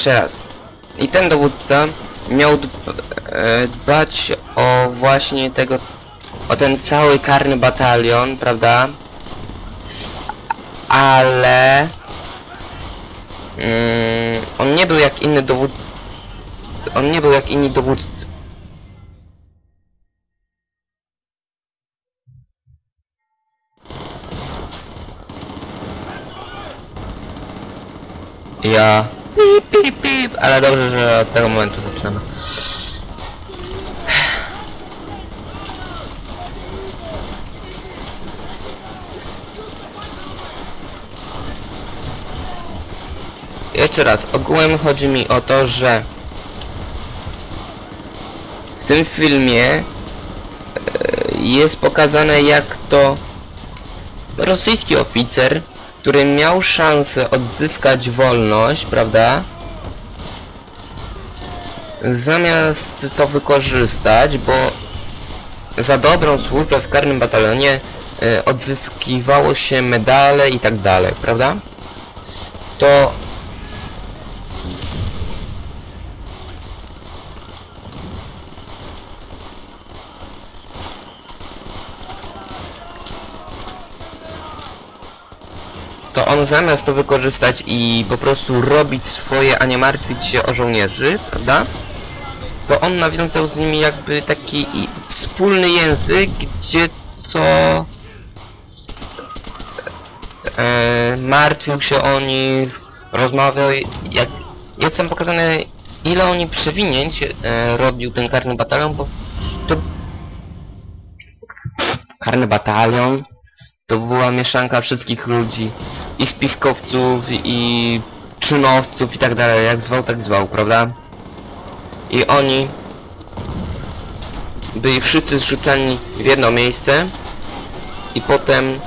Jeszcze raz. I ten dowódca miał e, dbać o właśnie tego, o ten cały karny batalion, prawda? Ale... Mm, on nie był jak inny dowódca. On nie był jak inni dowódcy. Ja... Pip, pip, pip, ale dobrze, że od tego momentu zaczynamy. Jeszcze raz, ogółem chodzi mi o to, że w tym filmie e, jest pokazane jak to rosyjski oficer, który miał szansę odzyskać wolność, prawda? Zamiast to wykorzystać, bo za dobrą służbę w karnym batalionie e, odzyskiwało się medale i tak dalej, prawda? To zamiast to wykorzystać i po prostu robić swoje, a nie martwić się o żołnierzy, prawda? To on nawiązał z nimi jakby taki wspólny język, gdzie co e, martwił się o nich, rozmawiał, jak jest tam pokazane ile oni przewinięć e, robił ten karny batalion, bo to karny batalion to była mieszanka wszystkich ludzi, i spiskowców, i czynowców i tak dalej, jak zwał, tak zwał, prawda? I oni byli wszyscy zrzucani w jedno miejsce i potem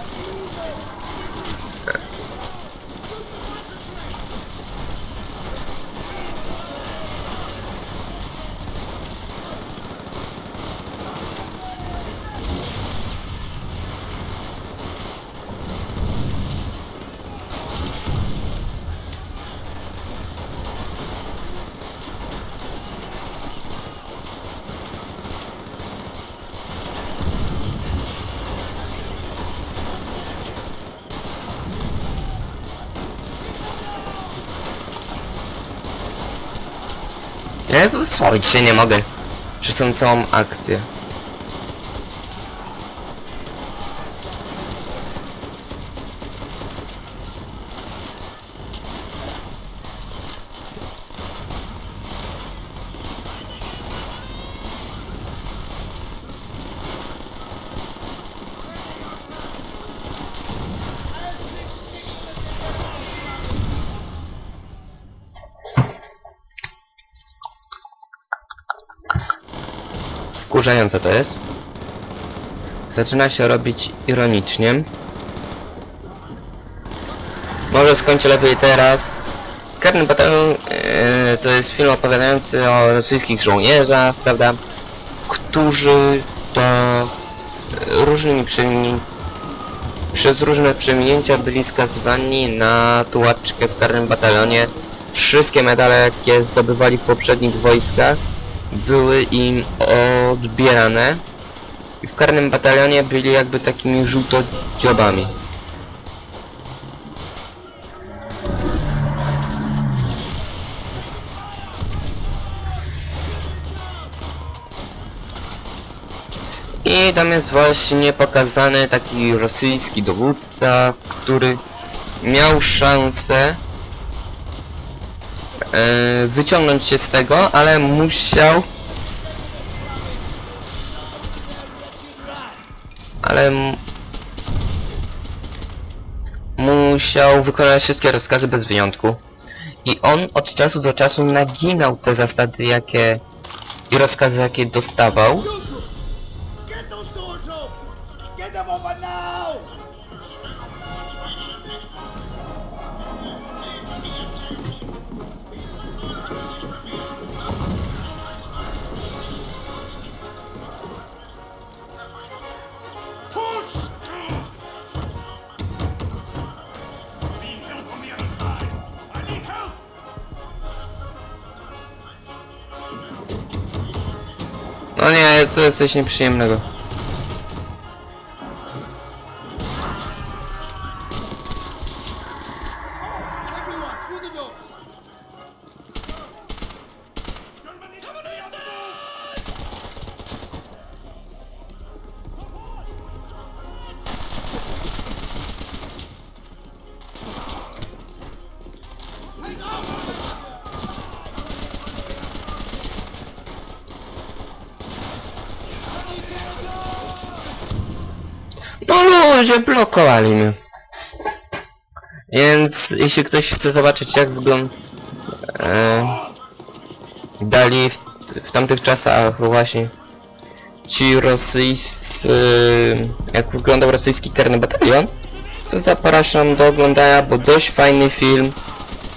Ja wysławić się nie mogę przez całą akcję. Wkurzające to jest. Zaczyna się robić ironicznie. Może skończę lepiej teraz. Karny Batalion e, to jest film opowiadający o rosyjskich żołnierzach, prawda? Którzy to e, różnymi przemini przez różne przeminięcia byli skazywani na tułaczkę w karnym batalionie. Wszystkie medale, jakie zdobywali w poprzednich wojskach, były im odbierane i w karnym batalionie byli jakby takimi żółtodziobami. I tam jest właśnie pokazany taki rosyjski dowódca, który miał szansę e, wyciągnąć się z tego, ale musiał ale musiał wykonać wszystkie rozkazy bez wyjątku. I on od czasu do czasu naginał te zasady jakie i rozkazy jakie dostawał O nie, to jest coś nieprzyjemnego. No ludzie, blokowali mnie. Więc jeśli ktoś chce zobaczyć jak wygląda e, dali w, w tamtych czasach właśnie ci rosyjscy, jak wyglądał rosyjski karny batalion, to zapraszam do oglądania, bo dość fajny film,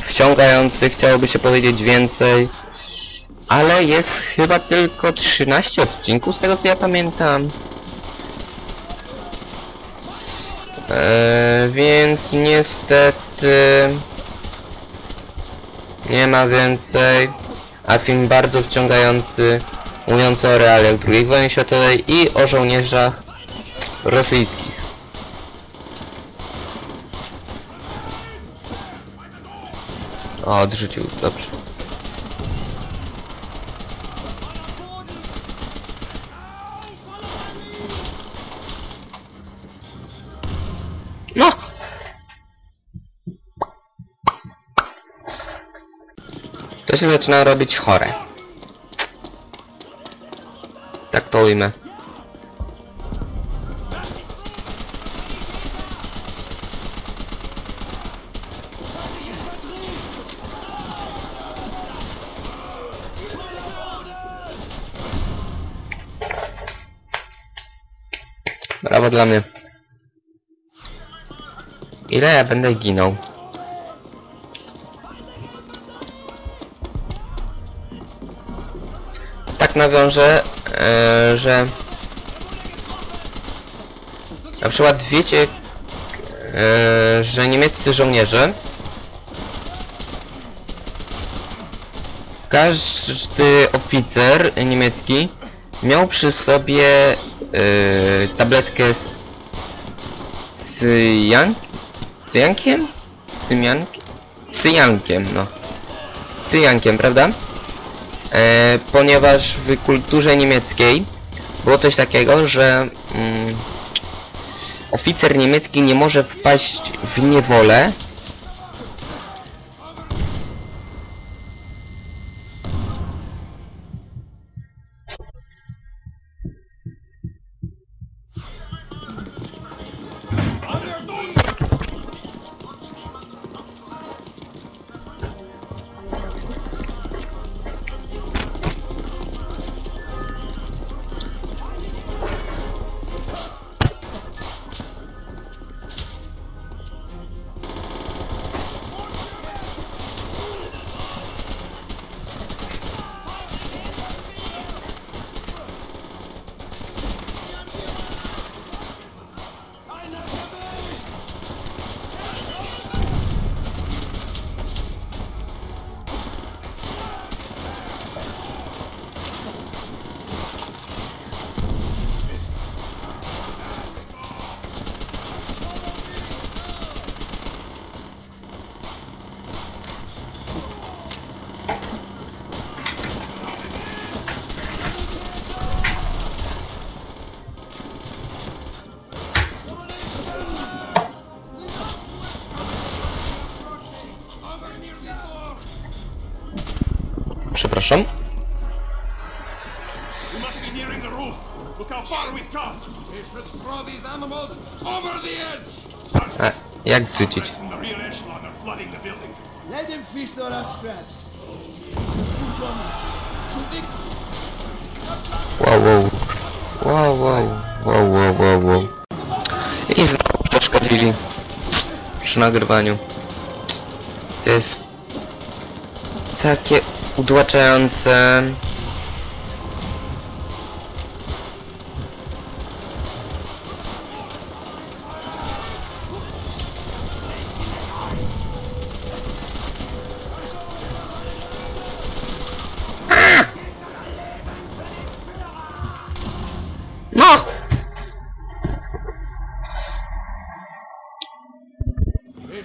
wciągający, chciałoby się powiedzieć więcej, ale jest chyba tylko 13 odcinków z tego co ja pamiętam. Eee, więc niestety nie ma więcej, a film bardzo wciągający, mówiący o realiach II wojny światowej i o żołnierzach rosyjskich. O, odrzucił, dobrze. Się zaczyna robić chore. Tak to ujmę. Brawo dla mnie. Ile ja będę ginął? Nawiążę, e, że na przykład wiecie, e, że niemieccy żołnierze każdy oficer niemiecki miał przy sobie e, tabletkę z cyjan cyjankiem? Cymiankiem? Cyjankiem, no. Cyjankiem, prawda? E, ponieważ w kulturze niemieckiej było coś takiego, że mm, oficer niemiecki nie może wpaść w niewolę on them. Too big. Wow, wow. Wow, wow. Wow, wow, wow, wow. I znowu przeszkodzili przy nagrywaniu. To jest takie udłaczające.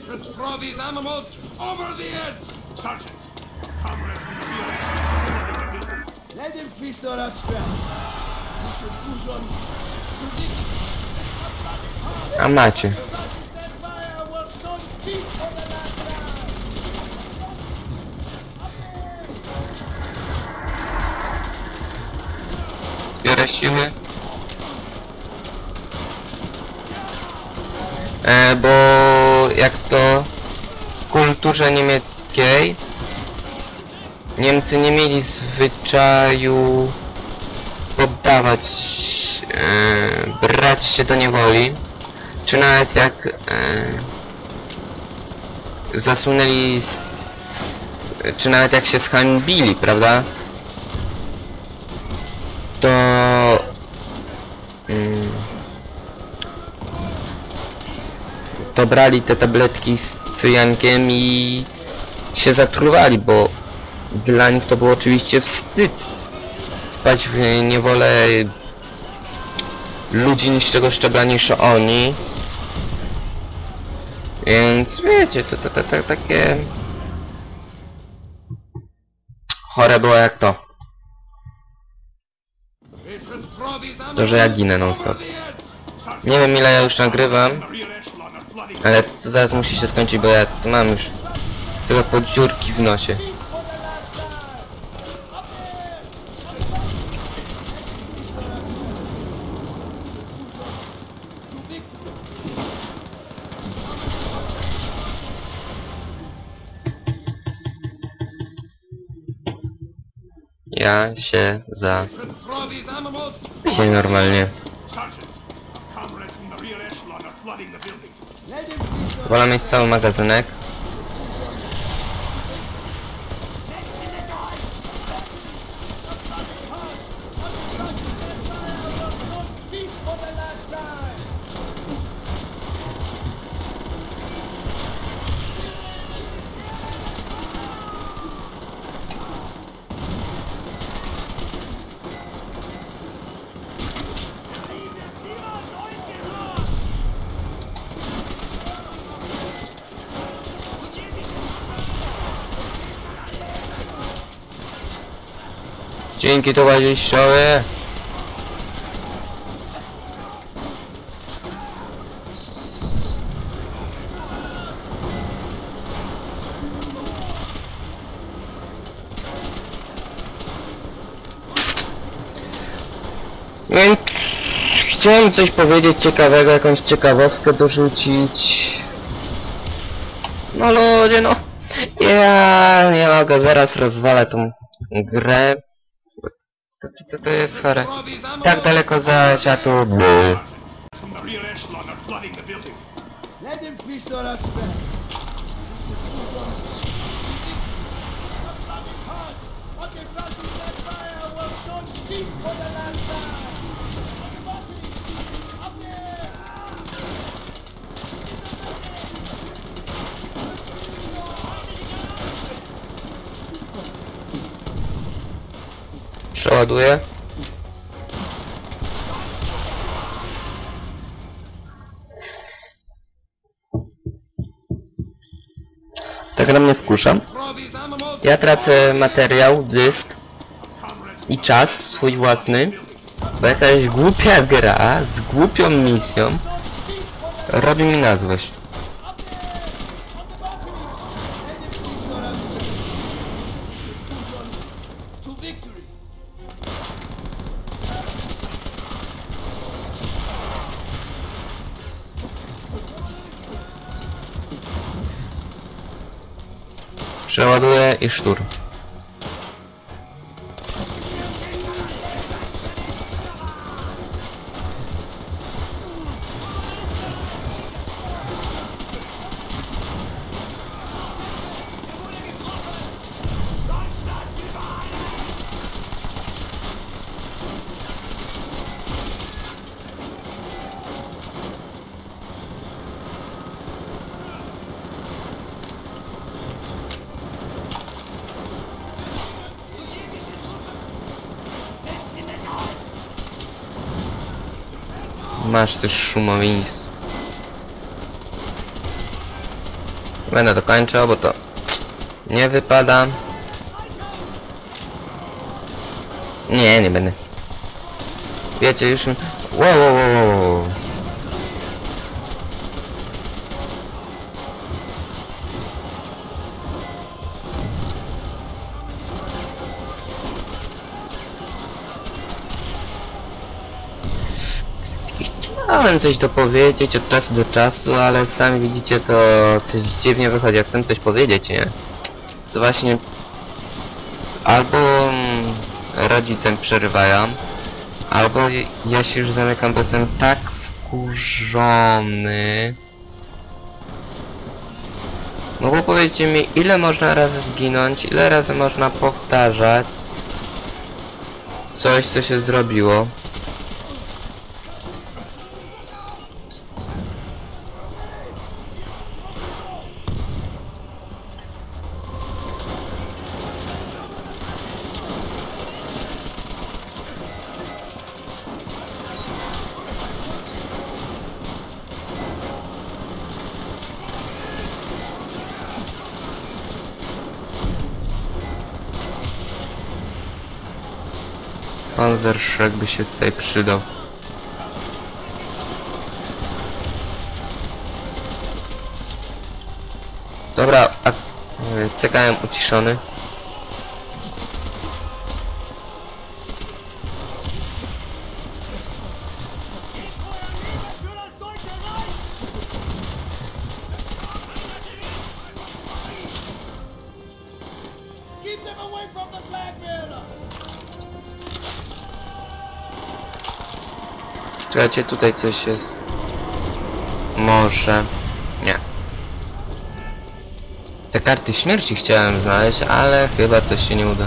Should throw these animals over the edge! Sergeant, last time. Zbiorę siły. E, bo jak to w kulturze niemieckiej Niemcy nie mieli zwyczaju e, brać się do niewoli, czy nawet jak e, zasunęli, s- czy nawet jak się zhańbili, prawda? to mm, to brali te tabletki z cyjankiem i się zatruwali, bo dla nich to było oczywiście wstyd wpaść w niewolę ludzi niższego szczebla niż oni więc wiecie, to, to, to, to takie chore było jak to To, że ja ginę non stop. Nie wiem ile ja już nagrywam, ale to zaraz musi się skończyć, bo ja mam już tyle podziurki w nosie. Building. Let him feast on Wolę mieć cały magazynek. Dzięki towarzyszowie. Więc chciałem coś powiedzieć ciekawego, jakąś ciekawostkę dorzucić. No ludzie, no. Ja nie mogę, zaraz rozwalę tą grę. To, jest chore. Tak daleko zaś, a tu... from gra mnie wkusza. Ja tracę materiał, dysk i czas swój własny, bo jakaś głupia gra z głupią misją robi mi na złość. Przeładuję i Masz też szumowińc. Będę dokończał, bo to nie wypada. Nie, nie będę. Wiecie, już... wow, wow, wow. Chciałem coś dopowiedzieć od czasu do czasu, ale sami widzicie to coś dziwnie wychodzi. Jak chcę coś powiedzieć, nie? To właśnie albo mm, rodzicem przerywają, albo ja się już zamykam, bo jestem tak wkurzony. No bo powiedzcie mi, ile można razy zginąć, ile razy można powtarzać coś, co się zrobiło. Panzerschreck by się tutaj przydał. Dobra, a... y, Czekałem uciszony. Czekajcie, tutaj coś jest. Może... Nie. Te karty śmierci chciałem znaleźć, ale chyba coś się nie uda.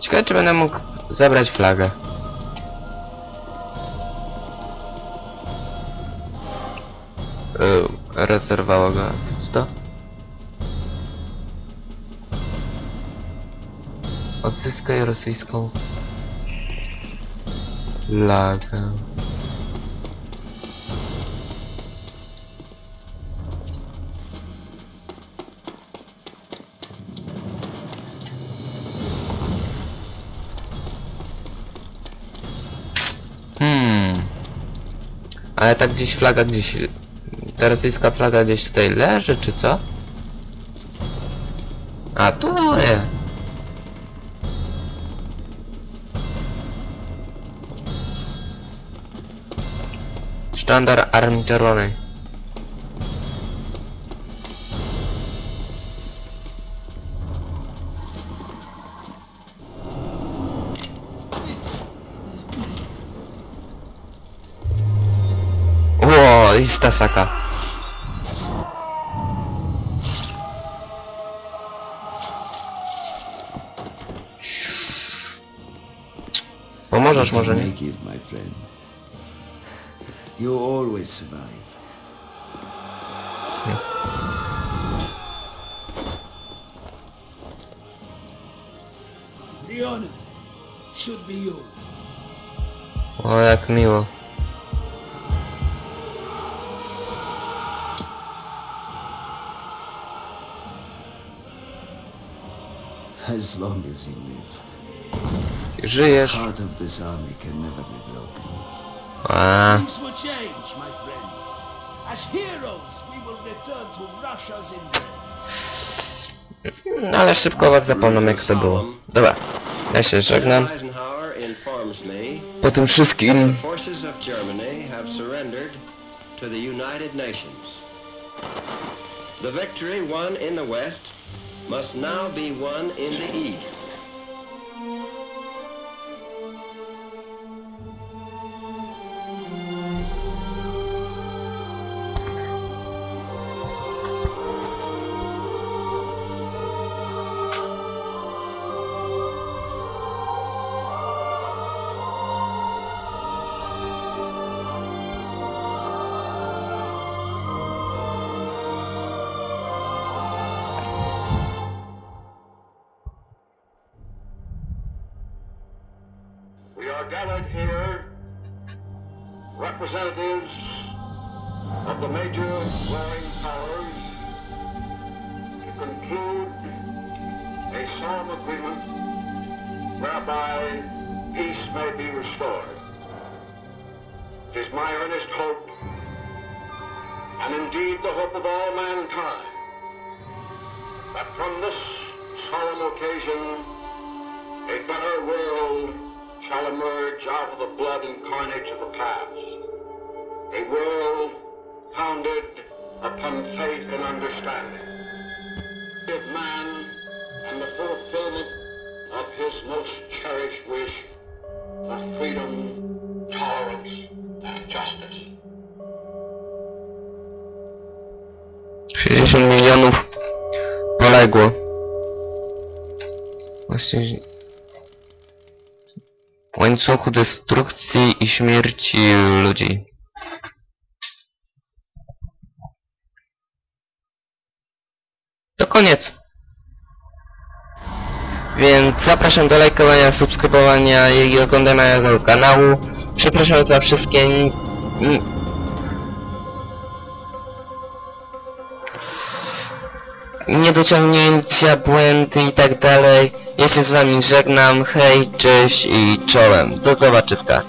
Ciekawe, czy będę mógł zabrać flagę. Yy, rezerwało go. To co? Odzyskaj rosyjską flagę. Hmm. Ale tak gdzieś flaga gdzieś... Ta rosyjska flaga gdzieś tutaj leży, czy co? A tu jest. Sztandar Armii Czerwonej. Ło, i Stasaka. Pomożesz może, nie? You always survive. The honor should be yours. O, jak miło. As long as you live. Żyjesz. Heart of this army can never be broken. A, Things will change, my friend. As heroes, we will return to Russia's embrace. no ale szybko was zapomnę jak to było. Dobra, ja się żegnam. Eisenhower Po tym wszystkim forces of Germany have surrendered to the United Nations. The victory won in the West must now be won in the East. To conclude a solemn agreement whereby peace may be restored. It is my earnest hope, and indeed the hope of all mankind, that from this solemn occasion a better world shall emerge out of the blood and carnage of the past. A world founded upon faith and understanding. Man and the fulfillment of his most cherished wish for freedom, tolerance, and justice. 60 milionów poległo. Właśnie... W łańcuchu destrukcji i śmierci ludzi. To koniec. Więc zapraszam do lajkowania, subskrybowania i oglądania tego kanału. Przepraszam za wszystkie... niedociągnięcia, błędy i tak dalej. Ja się z wami żegnam, hej, cześć i czołem. Do zobaczyska.